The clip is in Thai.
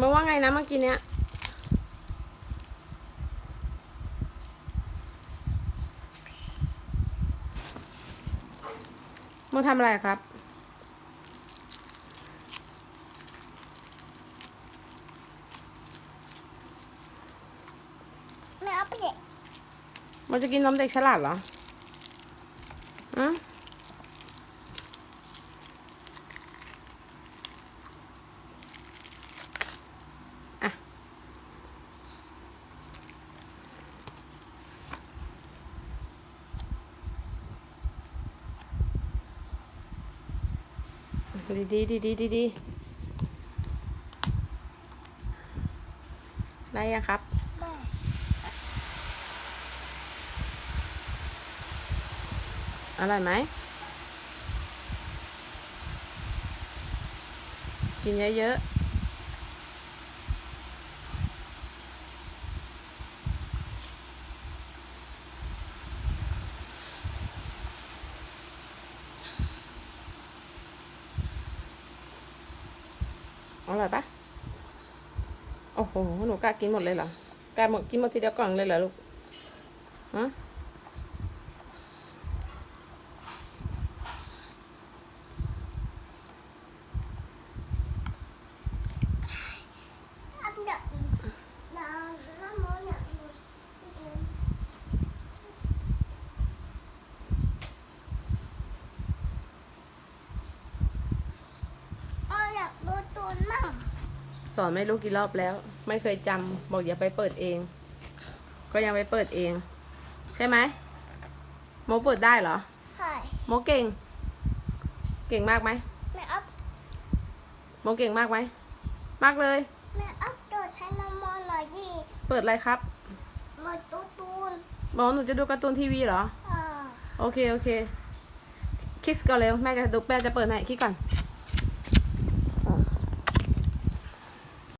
มาว่าไงนะเมื่อกี้เนี้ย มึงทำอะไรครับ ไม่เอาไปเด็กมันจะกินนมเด็กฉลาดเหรออื ดีดีดีดีดีดีได้ยังครับ อร่อยไหม กินเยอะๆ อร่อยปะโอ้โห หนูกล้ากินหมดเลยเหรอ กล้าหมดกินหมดทีเดียวกล่องเลยเหรอลูกฮะ เอาไปเด็กน้ำน้ำมันเนี่ยเอาอยาก ดูตูนมั่งสอนไม่รู้กี่รอบแล้ว ไม่เคยจำบอกอย่าไปเปิดเอง ก็ยังไปเปิดเอง ใช่ไหมโมเปิดได้เหรอ ใช่โมเก่ง เก่งมากไหมไม่เอาโมเก่งมากไหมมากเลยไม่เอาตัวใช้น้ำมันหน่อยดิเปิดอะไรครับมาตูตูนบอกหนูจะดูการ์ตูนทีวีเหรอ อ่าโอเค โอเค คิสก่อนเร็ว แม่จะดูแม่จะเปิดให้คิดก่อนอ